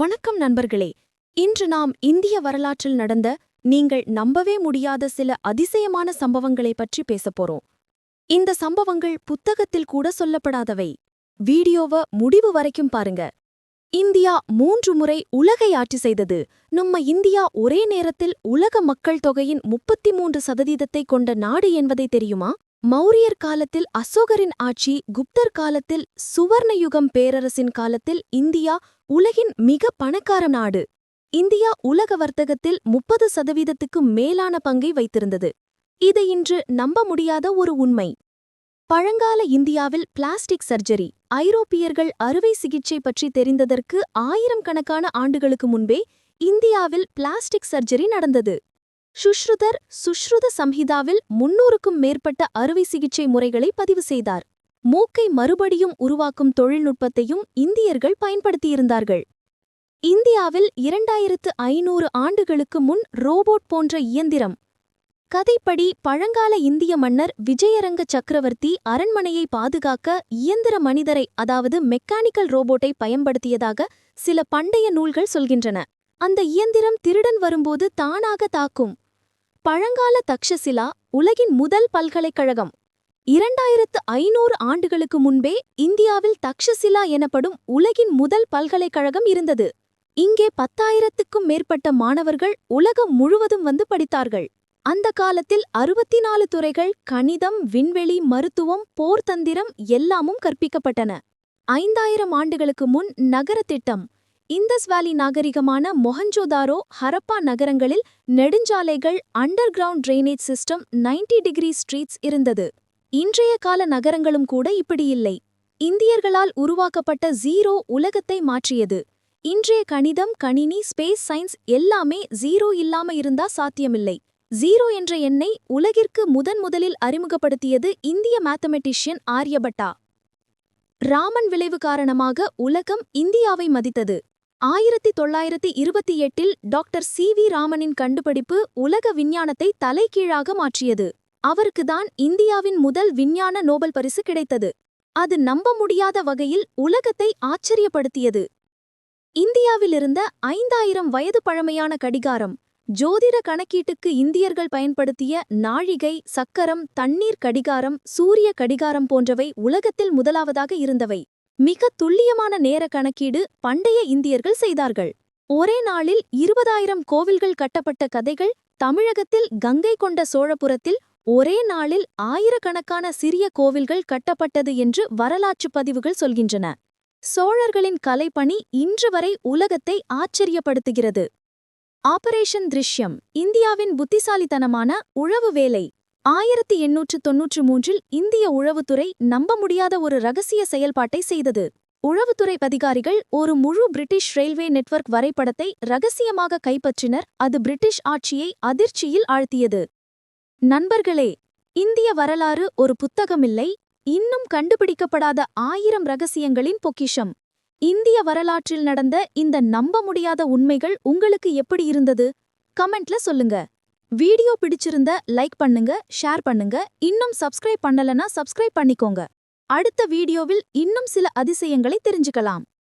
வணக்கம் நண்பர்களே. இன்று நாம் இந்திய வரலாற்றில் நடந்த நீங்கள் நம்பவே முடியாத சில அதிசயமான சம்பவங்களை பற்றி பேசப் போறோம். இந்த சம்பவங்கள் புத்தகத்தில் கூட சொல்லப்படாதவை. வீடியோவ முடிவு வரைக்கும் பாருங்க. இந்தியா மூன்று முறை உலகை ஆட்சி செய்தது. நம்ம இந்தியா ஒரே நேரத்தில் உலக மக்கள் தொகையின் முப்பத்தி மூன்று சதவீதத்தை கொண்ட நாடு என்பதை தெரியுமா? மௌரியர் காலத்தில் அசோகரின் ஆட்சி குப்தர் காலத்தில் சுவர்ணயுகம் பேரரசின் காலத்தில் இந்தியா உலகின் மிக பணக்கார நாடு. இந்தியா உலக வர்த்தகத்தில் முப்பது சதவீதத்துக்கு மேலான பங்கை வைத்திருந்தது. இது இன்று நம்ப முடியாத ஒரு உண்மை. பழங்கால இந்தியாவில் பிளாஸ்டிக் சர்ஜரி ஐரோப்பியர்கள் அறுவை சிகிச்சை பற்றி தெரிந்ததற்கு ஆயிரம் கணக்கான ஆண்டுகளுக்கு முன்பே இந்தியாவில் பிளாஸ்டிக் சர்ஜரி நடந்தது. சுஷ்ருதர் சுஷ்ருத சம்ஹிதாவில் முன்னூறுக்கும் மேற்பட்ட அறுவை சிகிச்சை முறைகளை பதிவு செய்தார். மூக்கை மறுபடியும் உருவாக்கும் தொழில்நுட்பத்தையும் இந்தியர்கள் பயன்படுத்தியிருந்தார்கள். இந்தியாவில் இரண்டாயிரத்து ஐநூறு ஆண்டுகளுக்கு முன் ரோபோட் போன்ற இயந்திரம். கதைப்படி பழங்கால இந்திய மன்னர் விஜயரங்க சக்கரவர்த்தி அரண்மனையை பாதுகாக்க இயந்திர மனிதரை அதாவது மெக்கானிக்கல் ரோபோட்டை பயன்படுத்தியதாக சில பண்டைய நூல்கள் சொல்கின்றன. அந்த இயந்திரம் திருடன் வரும்போது தானாக தாக்கும். பழங்கால தக்ஷசிலா உலகின் முதல் பல்கலைக்கழகம். இரண்டாயிரத்து ஐநூறு ஆண்டுகளுக்கு முன்பே இந்தியாவில் தக்ஷசிலா எனப்படும் உலகின் முதல் பல்கலைக்கழகம் இருந்தது. இங்கே பத்தாயிரத்துக்கும் மேற்பட்ட மாணவர்கள் உலகம் முழுவதும் வந்து படித்தார்கள். அந்த காலத்தில் அறுபத்தி நாலு துறைகள் கணிதம் விண்வெளி மருத்துவம் போர்த்தந்திரம் எல்லாமும் கற்பிக்கப்பட்டன. ஐந்தாயிரம் ஆண்டுகளுக்கு முன் நகர திட்டம் இந்தஸ் வேலி நாகரிகமான மொஹஞ்சோதாரோ ஹரப்பா நகரங்களில் நெடுஞ்சாலைகள் underground drainage system 90 degree streets இருந்தது. இன்றைய கால நகரங்களும் கூட இப்படி இல்லை. இந்தியர்களால் உருவாக்கப்பட்ட ஜீரோ உலகத்தை மாற்றியது. இன்றைய கணிதம் கணினி ஸ்பேஸ் சயின்ஸ் எல்லாமே ஜீரோ இல்லாம இருந்தா சாத்தியமில்லை. ஜீரோ என்ற எண்ணை உலகிற்கு முதன் முதலில் அறிமுகப்படுத்தியது இந்திய மேத்தமெட்டிஷியன் ஆரியபட்டா. ராமன் விளைவு காரணமாக உலகம் இந்தியாவை மதித்தது. ஆயிரத்தி தொள்ளாயிரத்தி இருபத்தி எட்டில் டாக்டர் சி வி ராமனின் கண்டுபிடிப்பு உலக விஞ்ஞானத்தை தலைகீழாக மாற்றியது. அவருக்குதான் இந்தியாவின் முதல் விஞ்ஞான நோபல் பரிசு கிடைத்தது. அது நம்ப முடியாத வகையில் உலகத்தை ஆச்சரியப்படுத்தியது. இந்தியாவிலிருந்த ஐந்தாயிரம் வயது பழமையான கடிகாரம் ஜோதிட கணக்கீட்டுக்கு இந்தியர்கள் பயன்படுத்திய நாழிகை சக்கரம் தண்ணீர் கடிகாரம் சூரிய கடிகாரம் போன்றவை உலகத்தில் முதலாவதாக இருந்தவை. மிக துல்லியமான நேர கணக்கீடு பண்டைய இந்தியர்கள் செய்தார்கள். ஒரே நாளில் இருபதாயிரம் கோவில்கள் கட்டப்பட்ட கதைகள் தமிழகத்தில் கங்கை கொண்ட சோழபுரத்தில் ஒரே நாளில் ஆயிரக்கணக்கான சிறிய கோவில்கள் கட்டப்பட்டது என்று வரலாற்றுப் பதிவுகள் சொல்கின்றன. சோழர்களின் கலைப்பணி இன்று வரை உலகத்தை ஆச்சரியப்படுத்துகிறது. ஆபரேஷன் திருஷ்யம் இந்தியாவின் புத்திசாலித்தனமான உழவு வேலை ஆயிரத்தி எண்ணூற்று தொன்னூற்று மூன்றில் இந்திய உளவுத்துறை நம்ப முடியாத ஒரு ரகசிய செயல்பாட்டை செய்தது. உளவுத்துறை அதிகாரிகள் ஒரு முழு பிரிட்டிஷ் ரயில்வே நெட்வொர்க் வரைபடத்தை ரகசியமாக கைப்பற்றினர். அது பிரிட்டிஷ் ஆட்சியை அதிர்ச்சியில் ஆழ்த்தியது. நண்பர்களே இந்திய வரலாறு ஒரு புத்தகமில்லை. இன்னும் கண்டுபிடிக்கப்படாத ஆயிரம் ரகசியங்களின் பொக்கிஷம். இந்திய வரலாற்றில் நடந்த இந்த நம்ப முடியாத உண்மைகள் உங்களுக்கு எப்படி இருந்தது? கமெண்ட்ல சொல்லுங்க. வீடியோ பிடிச்சிருந்த லைக் பண்ணுங்க ஷேர் பண்ணுங்க. இன்னும் சப்ஸ்கிரைப் பண்ணலனா சப்ஸ்கிரைப் பண்ணிக்கோங்க. அடுத்த வீடியோவில் இன்னும் சில அதிசயங்களை தெரிஞ்சுக்கலாம்.